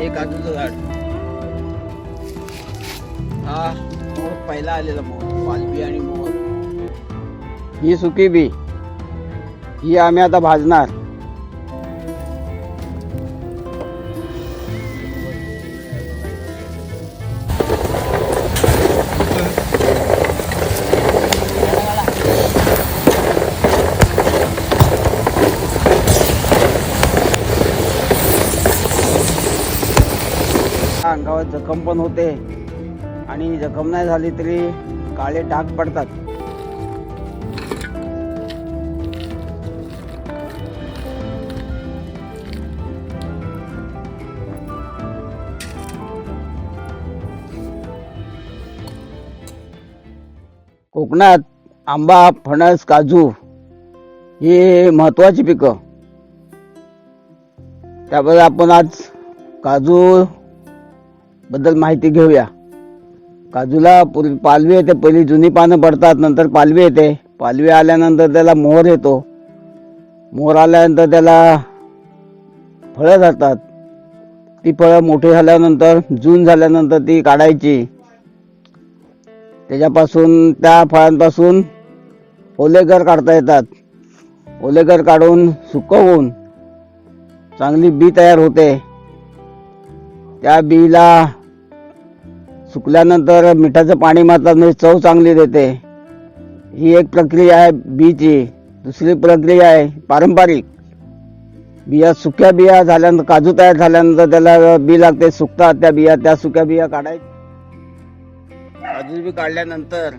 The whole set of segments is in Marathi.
हे काजूचं झाड. हा मोर पहिला आलेला मोर पालबी आणि मोर. ही सुकी बी. ही आम्ही आता भाजणार. जखम पण होते. आणि जखम नाही झाली तरी काळे डाग पडतात. कोकणात आंबा फणस काजू ही महत्वाची पिकं. त्याबद्दल आपण आज काजू बद्दल माहिती घेऊया. काजूला पूर्वी पालवी येते पहिली जुनी पानं पडतात नंतर पालवी येते. पालवी आल्यानंतर त्याला मोहर येतो. मोहर आल्यानंतर त्याला फळं जातात ती फळं मोठी झाल्यानंतर जून झाल्यानंतर ती काढायची. त्याच्यापासून त्या फळांपासून ओलेगर काढता येतात. ओलेगर काढून सुकवून चांगली बी तयार होते. त्या बीला सुकल्यानंतर मिठाचं पाणी मारतात म्हणजे चव चांगली देते. ही एक प्रक्रिया आहे बीची. दुसरी प्रक्रिया आहे पारंपरिक. बिया सुक्या बिया झाल्यानंतर काजू तयार झाल्यानंतर त्याला बी लागते सुकतात त्या बिया त्या सुक्या बिया काढायच्या. काजू बी काढल्यानंतर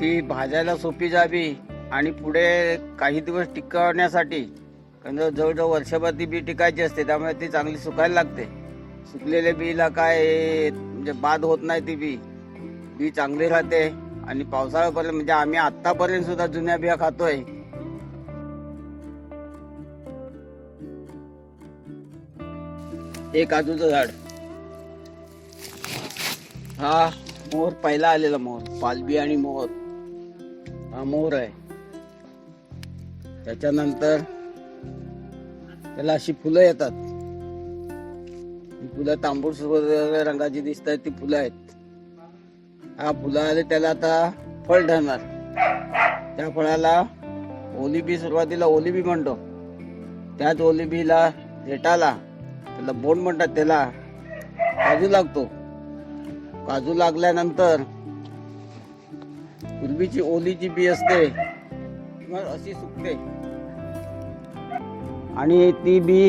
ती भाजायला सोपी जावी आणि पुढे काही दिवस टिकवण्यासाठी कारण जवळजवळ वर्षभर ती बी टिकायची असते त्यामुळे ती चांगली सुकायला लागते. सुकलेल्या बीला काय म्हणजे बाद होत नाही ती बी. बी चांगली राहते आणि पावसाळ्यापर्यंत म्हणजे आम्ही आतापर्यंत सुद्धा जुन्या बिया खातोय. हे काजूचं झाड. हा मोर पहिला आलेला मोर. पालबी आणि मोर. हा मोर आहे. त्याच्यानंतर त्याला अशी फुलं येतात. फुलं तांबूळ रंगाची दिसत आहेत ती फुलं आहेत. हा फुलं आले त्याला आता फळ ठरणार. त्या फळाला ओलिबी सुरुवातीला ओलिबी म्हणतो. त्याच ओलिबीला देटाला त्याला बोंड म्हणतात त्याला काजू लागतो. काजू लागल्यानंतर कुलबीची ओलीची बी असते मग अशी सुकते. आणि ती बी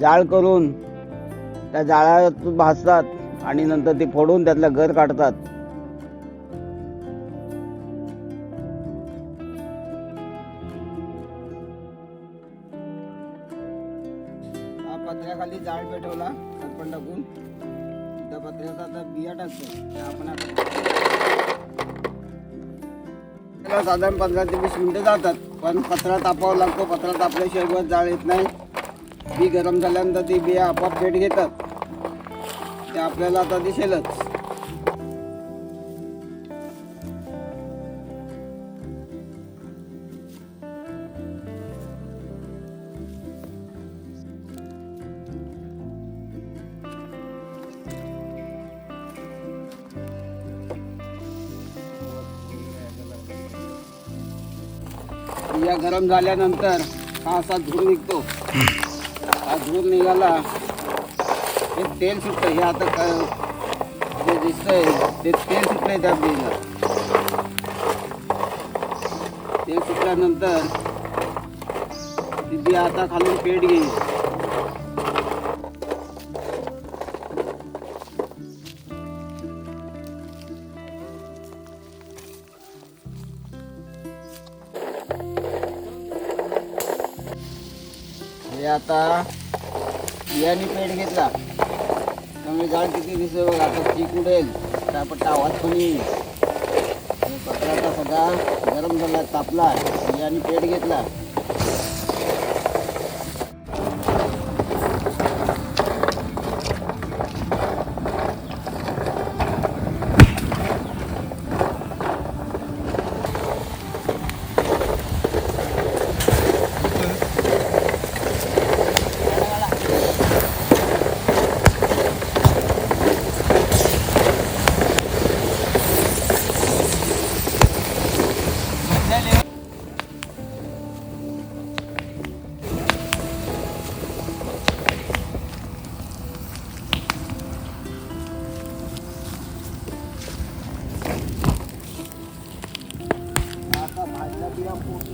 जाळ करून त्या जाळ्यात भाजतात आणि नंतर ते फोडून त्यातलं घर काढतात. हा पत्र्याखाली जाळ पेटवला सरपण टाकून त्या पत्र्याचा आता बिया टाकतो. त्या आपण साधारण पंधरा ते वीस मिनिटं जातात पण पत्रा तापावा लागतो. पत्रा तापल्याशिवाय जाळ येत नाही. बी गरम झाल्यानंतर ती बिया आपोआप पेट घेतात. ते आपल्याला आता दिसेलच. बिया गरम झाल्यानंतर हा असा धूर निघतो. हा धूर निघाला. हे तेल सुटतं हे आता काय जे दिसतंय, ते तेल सुटलंय त्या बियाला तेल सुटल्यानंतर ती बिया आता खालून पेट हे आता याने पेट घेतला. त्यामुळे जाळ किती दिसतो बघा आता चीक उडेल. त्यापट्टा आवाज पण येईल. आणि सगळा गरम झाला तापला याने पेट घेतला.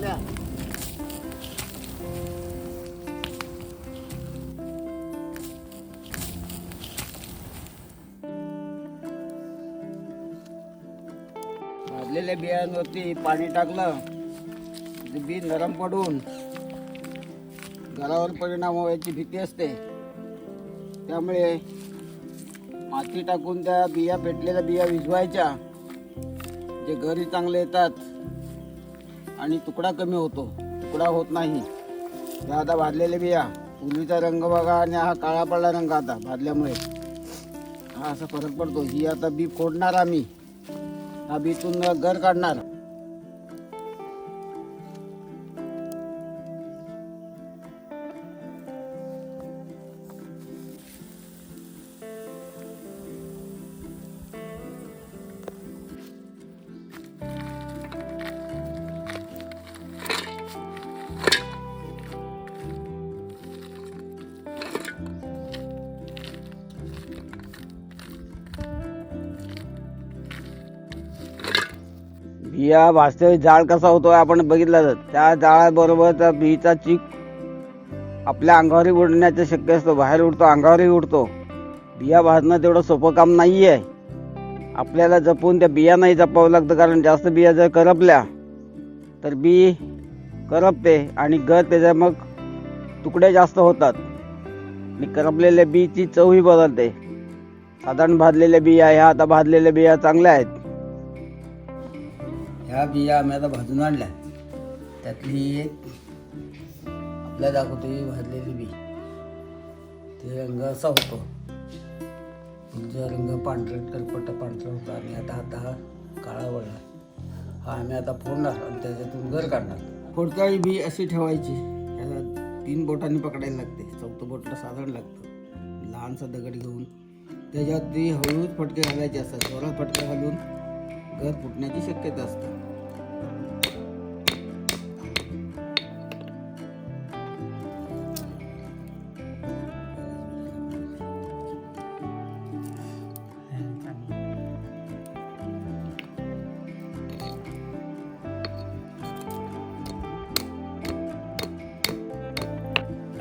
बांधल्या भाजलेल्या बियांवरती पाणी टाकलं. ते बी नरम पडून घरावर परिणाम व्हायची भीती असते. त्यामुळे माती टाकून त्या बिया पेटलेल्या बिया विजवायच्या जे घरी चांगले येतात. आणि तुकडा कमी होतो. तुकडा होत नाही. त्या आता भाजलेले बिया. पूर्वीचा रंग बघा आणि हा काळा पडला रंग आता भाजल्यामुळे हा असा फरक पडतो. ही आता बी फोडणार आम्ही. हा बीतून घर काढणार. बिया वास्तविक जाळ कसा होतो आपण बघितलं त्या जाळाबरोबर त्या बीचा चीक आपल्या अंगावरही उडण्याचे शक्य असतो. बाहेर उडतो अंगावरही उडतो. बिया भाजणं तेवढं सोपं काम नाही आहे आपल्याला जपून त्या बिया नाही जपावं लागतं कारण जास्त बिया जर करपल्या तर बी करपते आणि गर त्याच्या मग तुकडे जास्त होतात. आणि करपलेल्या बीची चवही बदलते. साधारण भाजलेल्या बिया ह्या आता भाजलेल्या बिया चांगल्या आहेत. ह्या बिया आम्ही आता भाजून आणल्या. त्यातली एक आपल्या दाखवतो ही भाजलेली बी. ते रंग असा होतो. तुमचा रंग पांढरट करपट पांढरा होता आणि आता आता हा काळा वळला. हा आम्ही आता फोडणार आणि त्याच्यातून घर काढणार. फोडताळी बी अशी ठेवायची. त्याला तीन बोटांनी पकडायला लागते. चौथं बोटला साधारण लागतं. लहानसा दगड घेऊन. त्याच्यात ती हळूहळू फटके घालायचे असतात. जोरात फटके घालून घर फुटण्याची शक्यता असते.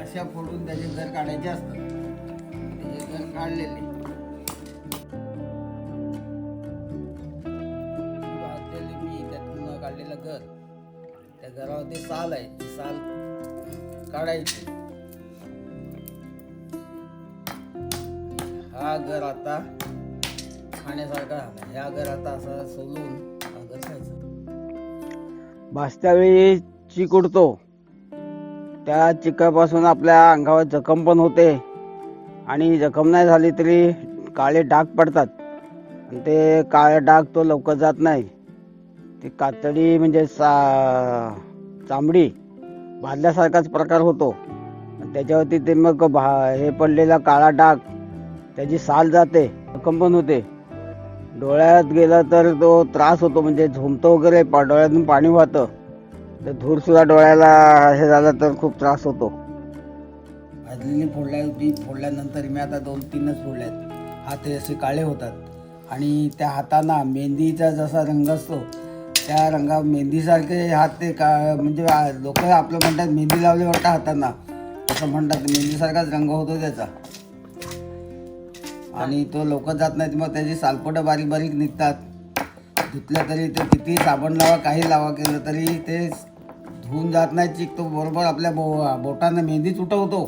अशा फोडून त्याचे घर काढायचे असतात. त्याचे घर काढलेले. साल आहे ती साल काढायची. हा घर आता खाण्यासारखा झाला. ह्या घर आता असा सोलून हा घर खायचा. भाजत्या वेळी चीक उडतो. त्या चिकापासून आपल्या अंगावर जखम पण होते. आणि जखम नाही झाली तरी काळे डाग पडतात. आणि ते काळे डाग तो लवकर जात नाही. ती कातडी म्हणजे सा चांबडी भाजल्यासारखाच प्रकार होतो. आणि त्याच्यावरती ते मग भा हे पडलेला काळा डाग त्याची साल जाते कंपन होते. डोळ्यात गेला तर तो त्रास होतो म्हणजे झोमतो वगैरे पा- डोळ्यातून पाणी वाहतं. तर धूर सुद्धा डोळ्याला हे झालं तर खूप त्रास होतो. भाजलेली फोडल्या होती फोडल्यानंतर मी आता दोन तीनच फोडल्यात हात असे काळे होतात. आणि त्या हातांना मेहंदीचा जसा रंग असतो त्या रंगा मेहंदीसारखे हात ते का म्हणजे लोक आपलं म्हणतात मेहंदी लावली वाटतं हातांना. असं म्हणतात मेहंदीसारखाच रंग होतो त्याचा. आणि तो लोक जात नाहीत मग त्याची सालपटं बारीक बारीक निघतात. धुतलं तरी ते किती साबण लावा काही लावा केलं तरी ते धुवून जात नाही चिक तो बरोबर आपल्या बो बोटांना मेहंदी उठवतो